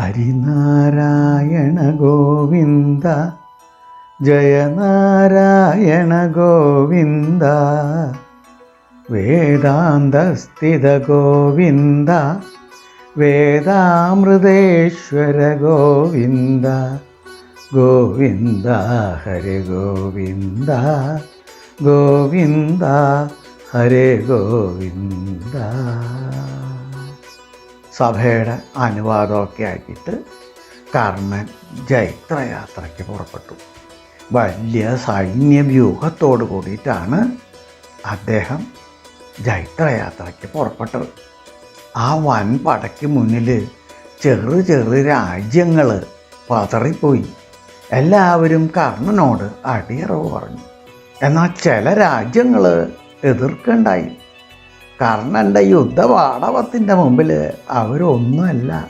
ഹരിനാരായണ ഗോവിന്ദ ജയനാരായണ ഗോവിന്ദ വേദാന്തസ്ഥിത ഗോവിന്ദ വേദാമൃതേശ്വര ഗോവിന്ദ ഗോവിന്ദ ഹരി ഗോവിന്ദ ഗോവിന്ദ ഹരേ ഗോവിന്ദ. സഭയുടെ അനുവാദമൊക്കെ ആക്കിയിട്ട് കർണൻ ജൈത്രയാത്രയ്ക്ക് പുറപ്പെട്ടു. വലിയ സൈന്യവ്യൂഹത്തോട് കൂടിയിട്ടാണ് അദ്ദേഹം ജൈത്രയാത്രയ്ക്ക് പുറപ്പെട്ടത്. ആ വൻ പടയ്ക്ക് മുന്നിൽ ചെറു ചെറു രാജ്യങ്ങൾ പതറിപ്പോയി. എല്ലാവരും കർണനോട് അടിയറവ് പറഞ്ഞു. എന്നാൽ ചില രാജ്യങ്ങൾ എതിർക്കുണ്ടായി. കർണന്റെ യുദ്ധപാടവത്തിന്റെ മുമ്പിൽ അവരൊന്നുമല്ല.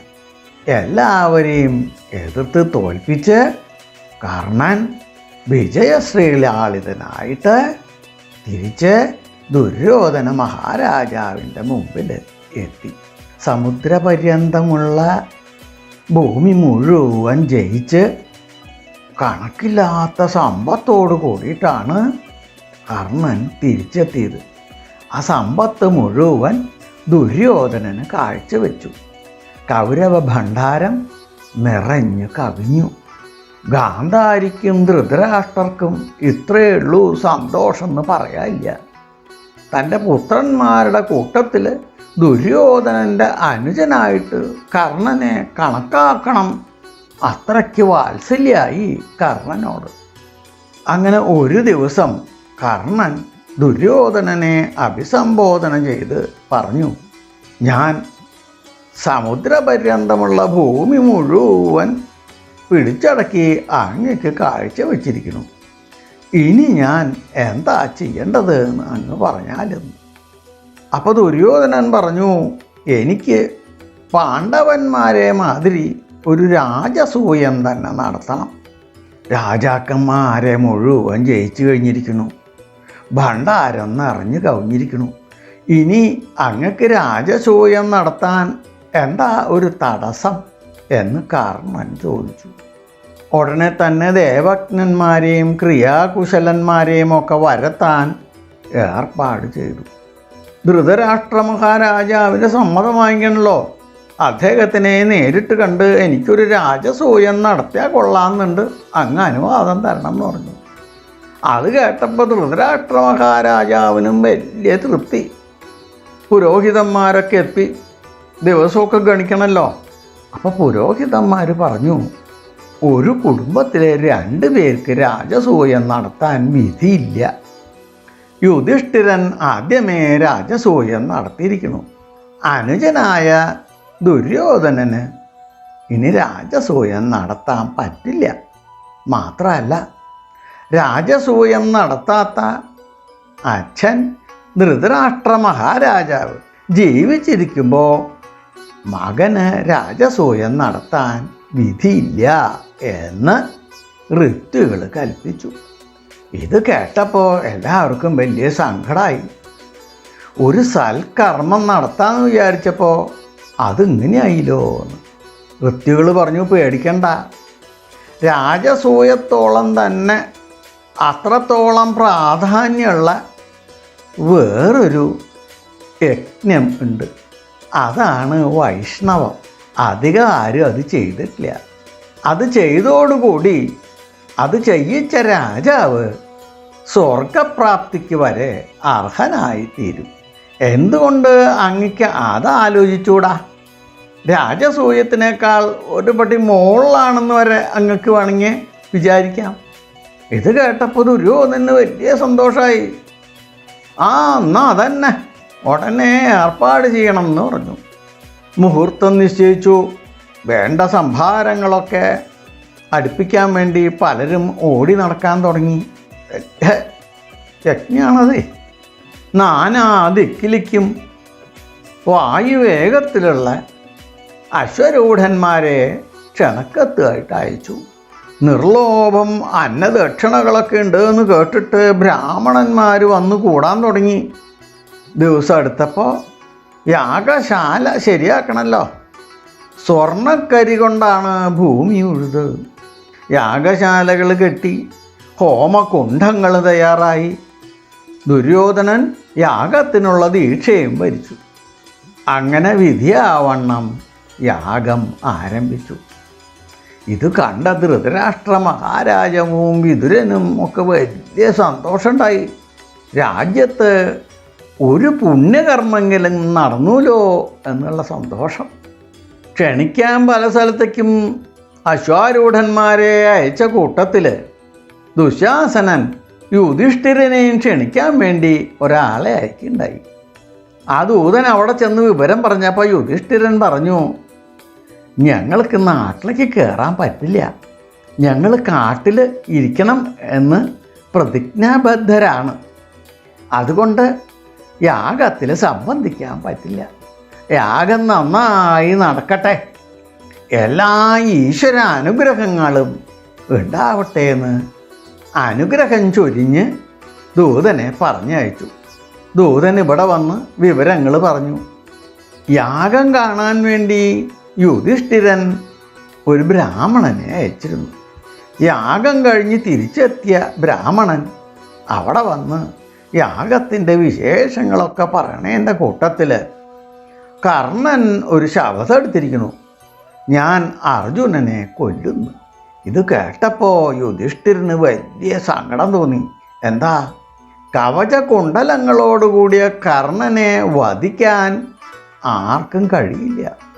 എല്ലാവരെയും എതിർത്ത് തോൽപ്പിച്ച് കർണൻ വിജയശ്രീലാളിതനായിട്ട് തിരിച്ച് ദുര്യോധന മഹാരാജാവിന്റെ മുമ്പിൽ എത്തി. സമുദ്രപര്യന്തമുള്ള ഭൂമി മുഴുവൻ ജയിച്ച് കണക്കില്ലാത്ത സമ്പത്തോട് കൂടിയിട്ടാണ് കർണൻ തിരിച്ചെത്തിയത്. ആ സമ്പത്ത് മുഴുവൻ ദുര്യോധനന് കാഴ്ചവെച്ചു. കൗരവ ഭണ്ഡാരം നിറഞ്ഞു കവിഞ്ഞു. ഗാന്ധാരിക്കും ധൃതരാഷ്ട്രർക്കും ഇത്രയുള്ളൂ സന്തോഷം എന്ന് പറയാനില്ല തന്റെ പുത്രന്മാരുടെ കൂട്ടത്തിൽ ദുര്യോധനന്റെ അനുജനായിട്ട് കർണനെ കണക്കാക്കണം. അത്രയ്ക്ക് വാത്സല്യായി കർണനോട്. അങ്ങനെ ഒരു ദിവസം കർണൻ ദുര്യോധനനെ അഭിസംബോധന ചെയ്ത് പറഞ്ഞു ഞാൻ സമുദ്രപര്യന്തമുള്ള ഭൂമി മുഴുവൻ പിടിച്ചടക്കി അങ്ങക്ക് കാഴ്ച വച്ചിരിക്കുന്നു. ഇനി ഞാൻ എന്താ ചെയ്യേണ്ടത് എന്ന് അങ്ങ് പറഞ്ഞാലും. അപ്പോൾ ദുര്യോധനൻ പറഞ്ഞു എനിക്ക് പാണ്ഡവന്മാരെ മാതിരി ഒരു രാജസൂയം തന്നെ നടത്തണം. രാജാക്കന്മാരെ മുഴുവൻ ജയിച്ചു കഴിഞ്ഞിരിക്കുന്നു. ഭണ്ഡാരം നിറഞ്ഞു കവിഞ്ഞിരിക്കണു. ഇനി അങ്ങക്ക് രാജസൂയം നടത്താൻ എന്താ ഒരു തടസ്സം? എന്ന് കർണൻ ചോദിച്ചു. ഉടനെ തന്നെ ദേവജ്ഞന്മാരെയും ക്രിയാകുശലന്മാരെയും ഒക്കെ വരത്താൻ ഏർപ്പാട് ചെയ്തു. ധൃതരാഷ്ട്ര മഹാരാജാവിന്റെ സമ്മതം വാങ്ങിക്കണല്ലോ. അദ്ദേഹത്തിനെ നേരിട്ട് കണ്ട് എനിക്കൊരു രാജസൂയം നടത്തിയാൽ കൊള്ളാമെന്നുണ്ട്. അങ്ങ് അനുവാദം തരണം എന്ന് പറഞ്ഞു. അത് കേട്ടപ്പോൾ ധൃതരാഷ്ട്ര മഹാരാജാവിനും വലിയ തൃപ്തി. പുരോഹിതന്മാരൊക്കെ എത്തി. ദിവസമൊക്കെ ഗണിക്കണമല്ലോ അപ്പോൾ പുരോഹിതന്മാർ പറഞ്ഞു ഒരു കുടുംബത്തിലെ രണ്ട് പേർക്ക് രാജസൂയം നടത്താൻ വിധിയില്ല. യുധിഷ്ഠിരൻ ആദ്യമേ രാജസൂയം നടത്തിയിരിക്കുന്നു. അനുജനായ ദുര്യോധനന് ഇനി രാജസൂയം നടത്താൻ പറ്റില്ല. മാത്രമല്ല രാജസൂയം നടത്താത്ത അച്ഛൻ ധൃതരാഷ്ട്ര മഹാരാജാവ് ജീവിച്ചിരിക്കുമ്പോൾ മകന് രാജസൂയം നടത്താൻ വിധിയില്ല എന്ന് ഋത്തുകൾ കൽപ്പിച്ചു. ഇത് കേട്ടപ്പോൾ എല്ലാവർക്കും വലിയ സങ്കടമായി ഒരു സൽക്കർമ്മം നടത്താമെന്ന് വിചാരിച്ചപ്പോൾ അതിങ്ങനെയായില്ലോ എന്ന് ഋത്യുകൾ പറഞ്ഞു പേടിക്കണ്ട. രാജസൂയത്തോളം തന്നെ അത്രത്തോളം പ്രാധാന്യമുള്ള വേറൊരു യജ്ഞം ഉണ്ട്. അതാണ് വൈഷ്ണവം. അധികം ആരും അത് ചെയ്തിട്ടില്ല. അത് ചെയ്തോടുകൂടി അത് ചെയ്യിച്ച രാജാവ് സ്വർഗപ്രാപ്തിക്ക് വരെ അർഹനായിത്തീരും. എന്തുകൊണ്ട് അങ്ങക്ക് അത് ആലോചിച്ചൂടാ രാജസൂയത്തിനേക്കാൾ ഒരുപടി മുകളിലാണെന്ന് വരെ അങ്ങക്ക് വേണമെങ്കിൽ വിചാരിക്കാം. ഇത് കേട്ടപ്പോൾ ദുര്യോധന് വലിയ സന്തോഷമായി ആ എന്നാ അതന്നെ. ഉടനെ ഏർപ്പാട് ചെയ്യണം എന്ന് പറഞ്ഞു. മുഹൂർത്തം നിശ്ചയിച്ചു. വേണ്ട സംഭാരങ്ങളൊക്കെ അടുപ്പിക്കാൻ വേണ്ടി പലരും ഓടി നടക്കാൻ തുടങ്ങി. യജ്ഞാണത്. നാനാ ദിക്കിലിക്കും വായുവേഗത്തിലുള്ള അശ്വരൂഢന്മാരെ ക്ഷണക്കത്തായിട്ട് അയച്ചു. നിർലോഭം അന്നദക്ഷിണകളൊക്കെ ഉണ്ട് എന്ന് കേട്ടിട്ട് ബ്രാഹ്മണന്മാർ വന്നു കൂടാൻ തുടങ്ങി. ദിവസം എടുത്തപ്പോൾ യാഗശാല ശരിയാക്കണമല്ലോ സ്വർണക്കരി കൊണ്ടാണ് ഭൂമി ഉഴുത്. യാഗശാലകൾ കെട്ടി ഹോമകുണ്ഠങ്ങൾ തയ്യാറായി. ദുര്യോധനൻ യാഗത്തിനുള്ള ദീക്ഷയും ഭരിച്ചു അങ്ങനെ വിധിയാവണ്ണം യാഗം ആരംഭിച്ചു. ഇത് കണ്ട ധൃതരാഷ്ട്ര മഹാരാജവും വിതുരനും ഒക്കെ വലിയ സന്തോഷമുണ്ടായി. രാജ്യത്ത് ഒരു പുണ്യകർമ്മെങ്കിലും നടന്നൂലോ എന്നുള്ള സന്തോഷം. ക്ഷണിക്കാൻ പല സ്ഥലത്തേക്കും അശ്വാരൂഢന്മാരെ അയച്ച കൂട്ടത്തിൽ ദുശാസനൻ യുധിഷ്ഠിരനെയും ക്ഷണിക്കാൻ വേണ്ടി ഒരാളെ അയക്കുണ്ടായി ആ ദൂതൻ അവിടെ ചെന്ന് വിവരം പറഞ്ഞപ്പോൾ യുധിഷ്ഠിരൻ പറഞ്ഞു ഞങ്ങൾക്ക് നാട്ടിലേക്ക് കയറാൻ പറ്റില്ല. ഞങ്ങൾ കാട്ടിൽ ഇരിക്കണം എന്ന് പ്രതിജ്ഞാബദ്ധരാണ്. അതുകൊണ്ട് യാഗത്തിൽ സംബന്ധിക്കാൻ പറ്റില്ല. യാഗം നന്നായി നടക്കട്ടെ. എല്ലാ ഈശ്വര അനുഗ്രഹങ്ങളും ഉണ്ടാവട്ടെ എന്ന് അനുഗ്രഹം ചൊരിഞ്ഞ് ദൂതനെ പറഞ്ഞയച്ചു. ദൂതൻ ഇവിടെ വന്ന് വിവരങ്ങൾ പറഞ്ഞു. യാഗം കാണാൻ വേണ്ടി യുധിഷ്ഠിരൻ ഒരു ബ്രാഹ്മണനെ അയച്ചിരുന്നു. യാഗം കഴിഞ്ഞ് തിരിച്ചെത്തിയ ബ്രാഹ്മണൻ അവിടെ വന്ന് യാഗത്തിന്റെ വിശേഷങ്ങളൊക്കെ പറയണേന്റെ കൂട്ടത്തിൽ കർണൻ ഒരു ശബ്ദം എടുത്തിരിക്കുന്നു. ഞാൻ അർജുനനെ കൊല്ലുന്നു. ഇത് കേട്ടപ്പോൾ യുധിഷ്ഠിരന് വലിയ സങ്കടം തോന്നി. എന്താ? കവച കുണ്ടലങ്ങളോടുകൂടിയ കർണനെ വധിക്കാൻ ആർക്കും കഴിയില്ല.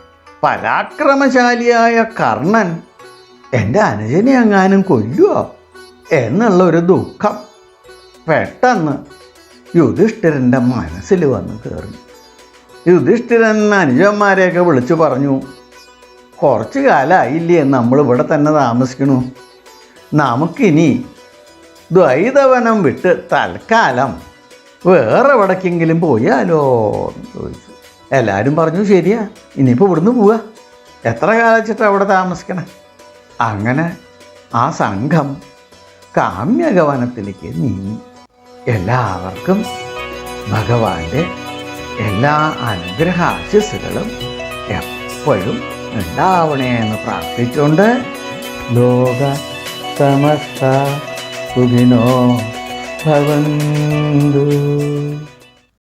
പരാക്രമശാലിയായ കർണൻ എന്റെ അനുജനെ എങ്ങാനും കൊല്ലുമോ എന്നുള്ള ഒരു ദുഃഖം പെട്ടെന്ന് യുധിഷ്ഠിരന്റെ മനസ്സിൽ വന്ന് കയറി യുധിഷ്ഠിരൻ അനുജന്മാരെയൊക്കെ വിളിച്ചു പറഞ്ഞു കുറച്ച് കാലമായില്ലേ നമ്മൾ ഇവിടെ തന്നെ താമസിക്കണു. നമുക്കിനി ദ്വൈതവനം വിട്ട് തൽക്കാലം വേറെ എവിടേക്കെങ്കിലും പോയാലോ ചോദിച്ചു. എല്ലാവരും പറഞ്ഞു ശരിയാ ഇനിയിപ്പോൾ ഇവിടുന്ന് പോവുക എത്ര കാലച്ചിട്ട് അവിടെ താമസിക്കണം? അങ്ങനെ ആ സംഘം കാമ്യകവനത്തിലേക്ക് നീങ്ങി. എല്ലാവർക്കും ഭഗവാന്റെ എല്ലാ അനുഗ്രഹ ആശസ്സുകളും എപ്പോഴും ഉണ്ടാവണേ എന്ന് പ്രാർത്ഥിച്ചുകൊണ്ട് ലോക സമസ്ത സുഖിനോ भवन्तु